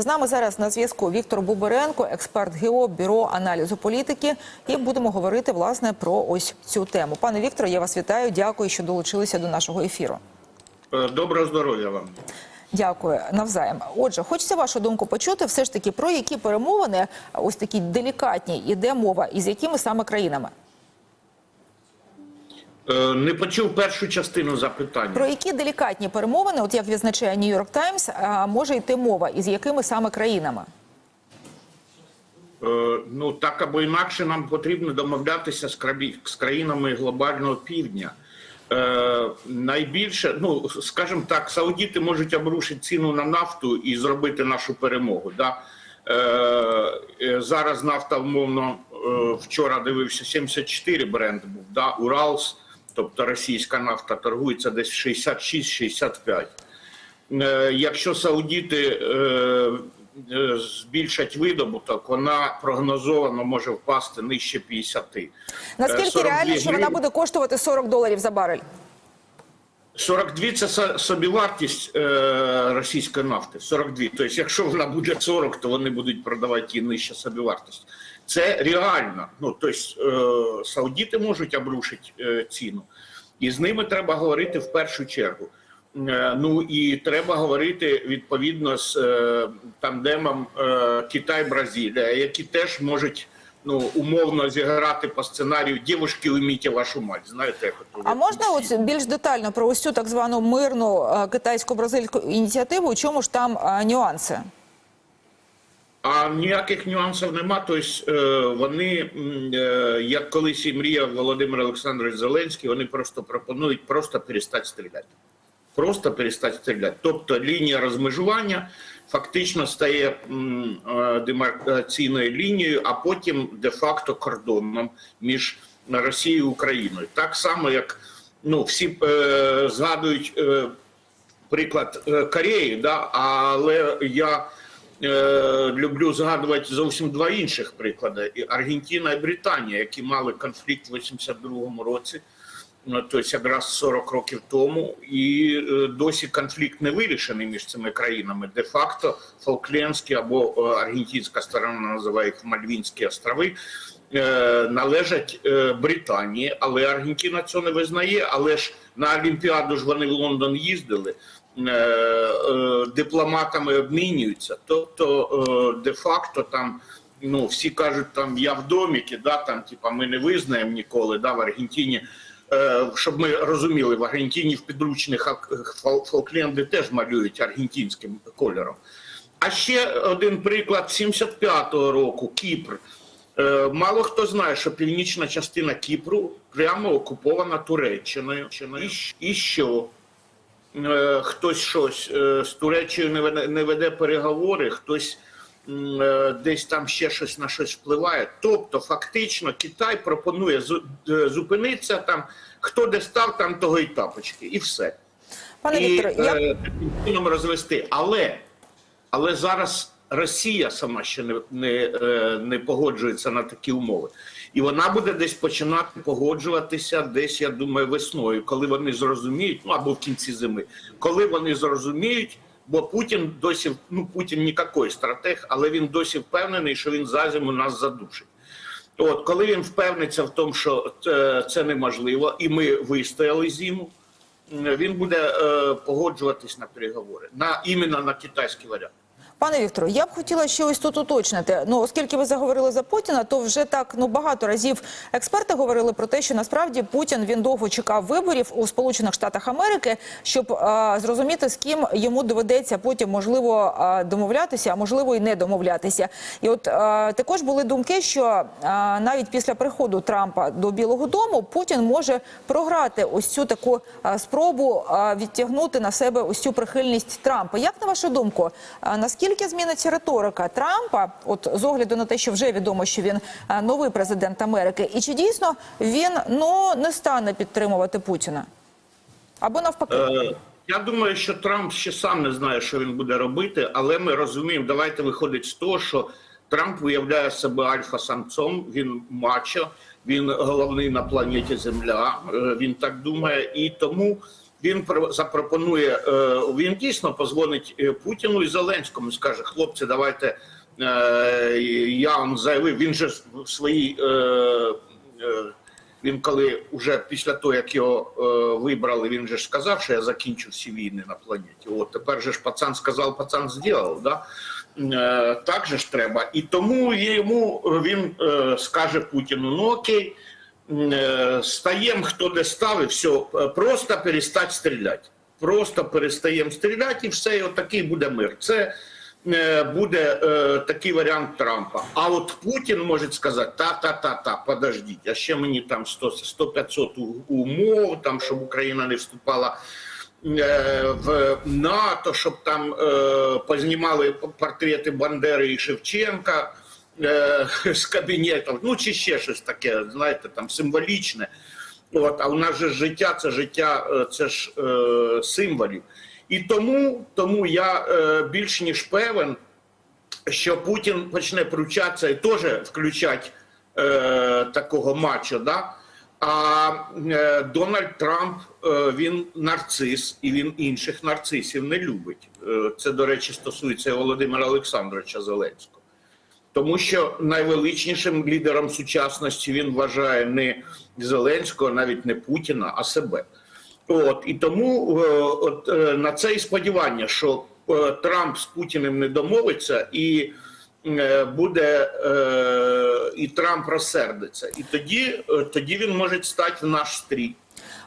З нами зараз на зв'язку Віктор Буберенко, експерт ГЕО, бюро аналізу політики. І будемо говорити власне про ось цю тему. Пане Вікторе, я вас вітаю. Дякую, що долучилися до нашого ефіру. Е, Доброго здоров'я вам. Дякую навзаєм. Отже, хочеться вашу думку почути. Все ж таки про які перемовини ось такі делікатні іде мова, і з якими саме країнами? Е, Не почув першу частину запитання. Про які делікатні перемовини, от як відзначає York Times, а, може йти мова, і з якими саме країнами? Е, Ну так або інакше нам потрібно домовлятися з країнами глобального півдня. Е, найбільше, ну скажімо так, саудіти можуть обрушити ціну на нафту і зробити нашу перемогу. Да? Е, е, зараз нафта, умовно, е, вчора дивився 74 бренд був, да? Уралс, тобто російська нафта торгується десь 66-65. Е, Якщо саудіти е, е, збільшать видобуток, вона прогнозовано може впасти нижче 50. Е, Наскільки 42 реально, що вона буде коштувати 40 доларів за барель? 42 – це собівартість е, російської нафти. 42. Тобто, якщо вона буде 40, то вони будуть продавати її нижче собівартість. Це реально. Ну, тобто, е, саудіти можуть обрушити е, ціну. І з ними треба говорити в першу чергу. Е, Ну і треба говорити відповідно з е, тандемом е, Китай-Бразилія, які теж можуть ну умовно зіграти по сценарію «Дівушки, умійте вашу мать. Знаєте, як от А можна от більш детально про ось цю так звану мирну китайсько-бразильську ініціативу? У чому ж там нюанси? А ніяких нюансів нема. Тобто е, вони, е, як колись і мріяв Володимир Олександрович Зеленський, вони просто пропонують просто перестати стріляти. Просто перестати стріляти. Тобто лінія розмежування фактично стає е, демаркаційною лінією, а потім де-факто кордоном між Росією і Україною. Так само, як ну, всі е, згадують е, приклад Кореї, да, але я е, люблю згадувати зовсім два інших приклади: І Аргентина і Британія, які мали конфлікт в 82-му році. Ну, тобто якраз 40 років тому, і е, досі конфлікт не вирішений між цими країнами. Де-факто Фолклендські або е, аргентинська сторона називає їх Мальвінські острови, належать Британії, але Аргентина цього не визнає. Але ж на Олімпіаду ж вони в Лондон їздили. Е, е, Дипломатами обмінюються, тобто е, де-факто там ну всі кажуть, там я в доміки, да там типа ми не визнаємо ніколи, да в Аргентині. Щоб ми розуміли, в Аргентині в підручних Фолкленди теж малюють аргентинським кольором. А ще один приклад 75-го року Кіпр. Мало хто знає, що північна частина Кіпру прямо окупована Туреччиною. І що? Е, Хтось щось е, з Туреччиною не веде, не веде переговори, хтось е, десь там ще щось на щось впливає. Тобто, фактично, Китай пропонує зу- зупинитися там, хто де став, там того і тапочки, і все Пане Вікторе, я таким чином розвести. Але, але зараз Росія сама ще не, не, е, не погоджується на такі умови. І вона буде десь починати погоджуватися десь, я думаю, весною, коли вони зрозуміють, ну або в кінці зими, коли вони зрозуміють, бо Путін досі, ну Путін ніякий стратег, але він досі впевнений, що він за зиму нас задушить. От коли він впевниться в тому, що це, це неможливо, і ми вистояли зиму, він буде е, погоджуватись на переговори на іменно на китайський варіант. Пане Вікторе, я б хотіла ще ось тут уточнити. Ну, оскільки ви заговорили за Путіна, то вже так ну багато разів експерти говорили про те, що насправді Путін він довго чекав виборів у Сполучених Штатах Америки, щоб е, зрозуміти, з ким йому доведеться потім можливо е, домовлятися, а можливо і не домовлятися. І от е, також були думки, що е, навіть після приходу Трампа до Білого Дому Путін може програти ось цю таку е, спробу е, відтягнути на себе ось цю прихильність Трампа. Як на вашу думку, е, наскільки зміниться риторика Трампа, от з огляду на те, що вже відомо, що він е, новий президент Америки, і чи дійсно він ну не стане підтримувати Путіна? Або навпаки, Е, я думаю, що Трамп ще сам не знає, що він буде робити, але ми розуміємо, давайте виходить з того, що Трамп виявляє себе альфа-самцом, він мачо, він головний на планеті Земля. е, Він так думає, і тому він про- запропонує, е, він дійсно позвонить е, Путіну і Зеленському, скаже: хлопці, давайте е, я вам заявив. Він же в своїй. Він коли вже після того, як його вибрали, він же сказав, що я закінчу всі війни на планеті. От тепер же ж пацан сказав, пацан зробив, да? Так же ж треба. І тому йому він скаже Путіну: ну окей, е, стаємо, хто де став, і все, е, просто перестать стріляти. Просто перестаємо стріляти, і все, і отакий буде мир. Це е, буде е, такий варіант Трампа. А от Путін може сказати: та-та-та-та, подождіть, а ще мені там 100 100-500 умов, там, щоб Україна не вступала е, в НАТО, щоб там е, познімали портрети Бандери і Шевченка з кабінетів, ну чи ще щось таке, знаєте, там символічне. От, а у нас же життя це життя, е, це ж е, символів. І тому, тому я е, більш ніж певен, що Путін почне пручатися і теж включати е, такого мачо. Да? А е, Дональд Трамп е, він нарцис, і він інших нарцисів не любить. Е, це, до речі, стосується Володимира Олександровича Зеленського. Тому що найвеличнішим лідером сучасності він вважає не Зеленського, навіть не Путіна, а себе. От і тому е, от, е, на це і сподівання, що е, Трамп з Путіним не домовиться, і буде і Трамп розсердиться. І тоді, тоді він може стати в наш стрій.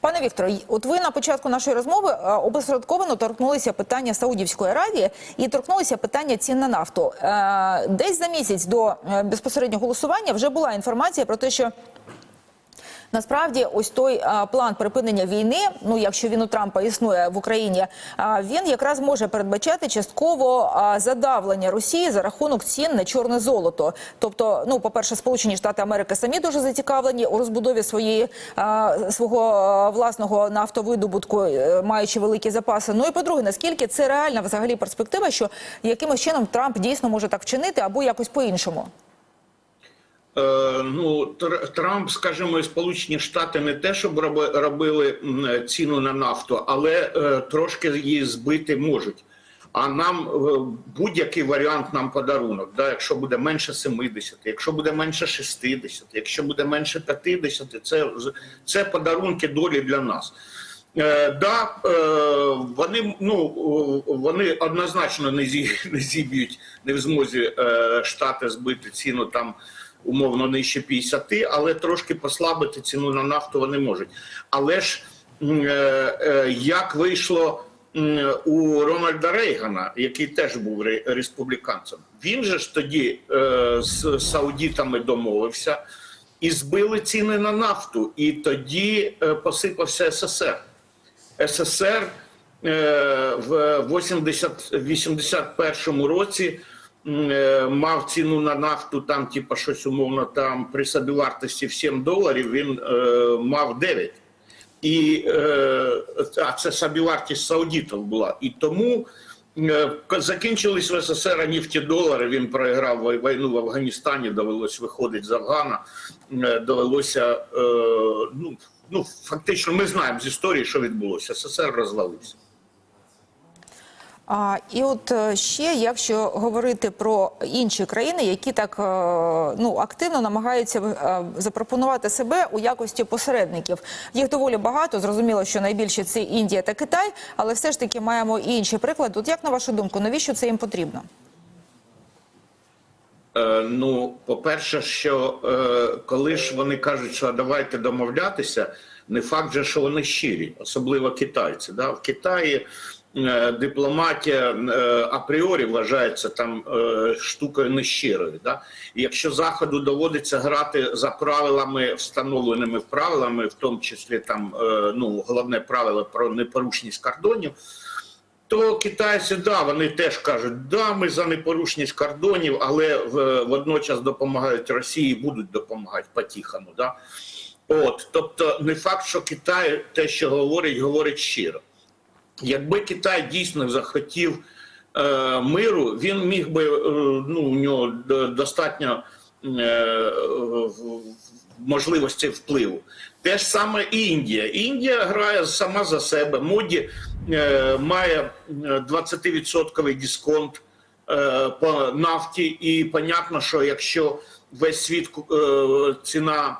Пане Вікторе, от ви на початку нашої розмови е, опосередковано торкнулися питання Саудівської Аравії і торкнулися питання цін на нафту. Е, Десь за місяць до е, безпосереднього голосування вже була інформація про те, що Насправді, ось той а, план припинення війни, ну якщо він у Трампа існує в Україні, а, він якраз може передбачати частково а, задавлення Росії за рахунок цін на чорне золото. Тобто, ну, по перше, Сполучені Штати Америки самі дуже зацікавлені у розбудові своєї а, свого а, власного нафтовидобутку, е, маючи великі запаси. Ну і по-друге, наскільки це реальна взагалі перспектива, що якимось чином Трамп дійсно може так вчинити або якось по-іншому. Е, ну, Трамп, скажімо, і Сполучені Штати не те, щоб робили ціну на нафту, але е, трошки її збити можуть. А нам е, будь-який варіант нам подарунок. Да? Якщо буде менше 70, якщо буде менше 60, якщо буде менше 50, це, це подарунки долі для нас. Е, да, е, вони ну е, вони однозначно не зі не зіб'ють, не в змозі е, штати збити ціну там умовно нижче 50, але трошки послабити ціну на нафту вони можуть. Але ж е, е, як вийшло у Рональда Рейгана, який теж був республіканцем, він же ж тоді е, з саудітами домовився і збили ціни на нафту, і тоді посипався СССР. СССР в 80, 81 році мав ціну на нафту, там, типа, щось умовно там при собівартості в 7 доларів, він е, мав 9. І е, а це собівартість саудитів була. І тому е, закінчились в СССР нефтедолари, він програв війну в Афганістані, довелось виходити з Афгана, е, довелося, е, ну, ну, фактично, ми знаємо з історії, що відбулося. СССР розвалився. А, і от е, ще, якщо говорити про інші країни, які так е, ну активно намагаються е, запропонувати себе у якості посередників, їх доволі багато. Зрозуміло, що найбільше це Індія та Китай, але все ж таки маємо і інші приклади. От як на вашу думку, навіщо це їм потрібно? Е, Ну, по-перше, що е, коли ж вони кажуть, що давайте домовлятися, не факт же, що вони щирі, особливо китайці. Да? В Китаї дипломатія е, апріорі вважається там е, штукою нещирою. Да? І якщо заходу доводиться грати за правилами, встановленими правилами, в тому числі там е, ну головне правило про непорушність кордонів. То китайці, да, вони теж кажуть, да, ми за непорушність кордонів, але водночас допомагають Росії, будуть допомагати по-тихому. Да? От, тобто, не факт, що Китай те, що говорить, говорить щиро. Якби Китай дійсно захотів е, миру, він міг би, е, ну, у нього достатньо е, можливості впливу. Те ж саме Індія. Індія грає сама за себе. Моді е, має е, 20% дисконт е, по нафті, і понятно, що якщо весь світ е, ціна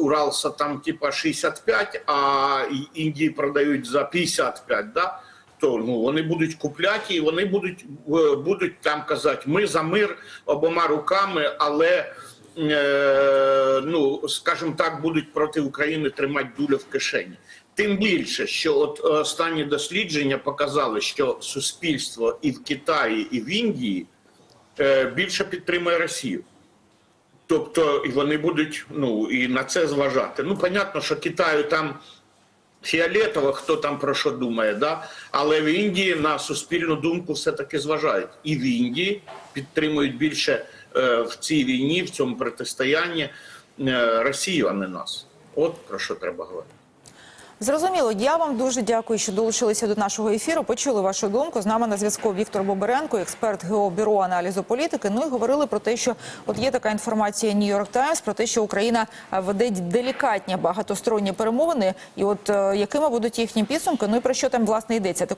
Уралса там типа 65, а Індії продають за 55, да? то ну, вони будуть купляти і вони будуть, е, будуть там казати, ми за мир обома руками, але е, ну, скажімо так, будуть проти України тримати дулю в кишені. Тим більше, що от останні дослідження показали, що суспільство і в Китаї, і в Індії е, більше підтримує Росію. Тобто, і вони будуть ну і на це зважати. Ну, понятно, що Китаю там фіолетово, хто там про що думає, да? але в Індії на суспільну думку все-таки зважають. І в Індії підтримують більше е, в цій війні, в цьому протистоянні е, Росію, а не нас. От про що треба говорити. Зрозуміло, я вам дуже дякую, що долучилися до нашого ефіру. Почули вашу думку. З нами на зв'язку Віктор Боберенко, експерт ГО бюро аналізу політики. Ну і говорили про те, що от є така інформація Нью-Йорк Таймс про те, що Україна е, веде делікатні багатосторонні перемовини, і от е, якими будуть їхні підсумки. Ну і про що там власне йдеться.